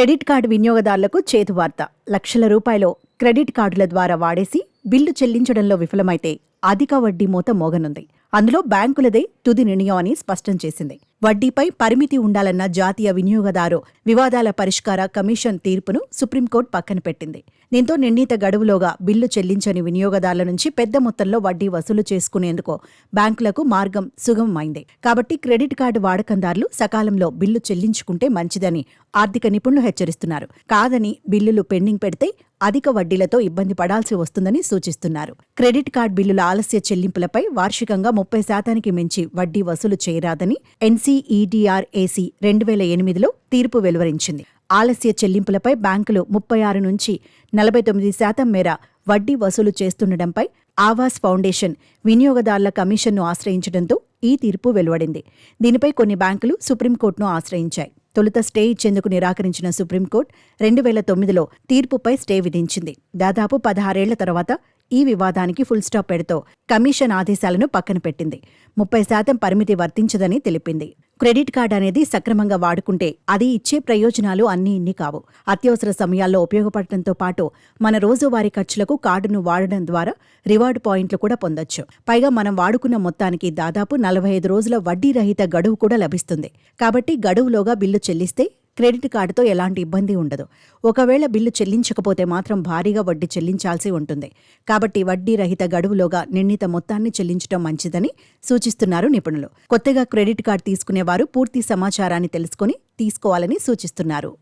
Credit card వినియోగదారులకు చేతువార్త లక్షల రూపాయలు క్రెడిట్ కార్డుల ద్వారా వాడేసి బిల్లు చెల్లించడంలో విఫలమైతే అధిక వడ్డీ మూత మోగనుంది. అందులో బ్యాంకులదే తుది నిర్ణయం అని స్పష్టం చేసింది. వడ్డీపై పరిమితి ఉండాలన్న జాతీయ వినియోగదారు వివాదాల పరిష్కార కమిషన్ తీర్పును సుప్రీంకోర్టు పక్కన పెట్టింది. దీంతో నిర్ణీత గడువులోగా బిల్లు చెల్లించని వినియోగదారుల నుంచి పెద్ద మొత్తంలో వడ్డీ వసూలు చేసుకునేందుకు బ్యాంకులకు మార్గం సుగమమైంది. కాబట్టి క్రెడిట్ కార్డు వాడకందారులు సకాలంలో బిల్లు చెల్లించుకుంటే మంచిదని ఆర్థిక నిపుణులు హెచ్చరిస్తున్నారు. కాదని బిల్లులు పెండింగ్ పెడితే అధిక వడ్డీలతో ఇబ్బంది పడాల్సి వస్తుందని సూచిస్తున్నారు. క్రెడిట్ కార్డ్ బిల్లుల ఆలస్య చెల్లింపులపై వార్షికంగా ముప్పై శాతానికి మించి వడ్డీ వసూలు చేయరాదని ఎన్సీఈడీఆర్ఏసీ రెండు వేల ఎనిమిదిలో తీర్పు వెలువరించింది. ఆలస్య చెల్లింపులపై బ్యాంకులు ముప్పై ఆరు నుంచి నలభై తొమ్మిది శాతం మేర వడ్డీ వసూలు చేస్తుండటంపై ఆవాస్ ఫౌండేషన్ వినియోగదారుల కమిషన్ను ఆశ్రయించడంతో ఈ తీర్పు వెలువడింది. దీనిపై కొన్ని బ్యాంకులు సుప్రీంకోర్టును ఆశ్రయించాయి. తొలుత స్టే ఇచ్చేందుకు నిరాకరించిన సుప్రీంకోర్టు రెండు వేల తొమ్మిదిలో తీర్పుపై స్టే విధించింది. దాదాపు పదహారేళ్ళ తర్వాత ఈ వివాదానికి ఫుల్ స్టాప్ పెడుతూ కమిషన్ ఆదేశాలను పక్కన పెట్టింది. ముప్పై శాతం పరిమితి వర్తించదని తెలిపింది. క్రెడిట్ కార్డ్ అనేది సక్రమంగా వాడుకుంటే అది ఇచ్చే ప్రయోజనాలు అన్నీ ఇన్ని కావు. అత్యవసర సమయాల్లో ఉపయోగపడటంతో పాటు మన రోజువారీ ఖర్చులకు కార్డును వాడడం ద్వారా రివార్డ్ పాయింట్లు కూడా పొందొచ్చు. పైగా మనం వాడుకున్న మొత్తానికి దాదాపు నలభై ఐదు రోజుల వడ్డీ రహిత గడువు కూడా లభిస్తుంది. కాబట్టి గడువులోగా బిల్లు చెల్లిస్తే క్రెడిట్ కార్డుతో ఎలాంటి ఇబ్బంది ఉండదు. ఒకవేళ బిల్లు చెల్లించకపోతే మాత్రం భారీగా వడ్డీ చెల్లించాల్సి ఉంటుంది. కాబట్టి వడ్డీ రహిత గడువులోగా నిర్ణీత మొత్తాన్ని చెల్లించడం మంచిదని సూచిస్తున్నారు నిపుణులు. కొత్తగా క్రెడిట్ కార్డు తీసుకునేవారు పూర్తి సమాచారాన్ని తెలుసుకుని తీసుకోవాలని సూచిస్తున్నారు.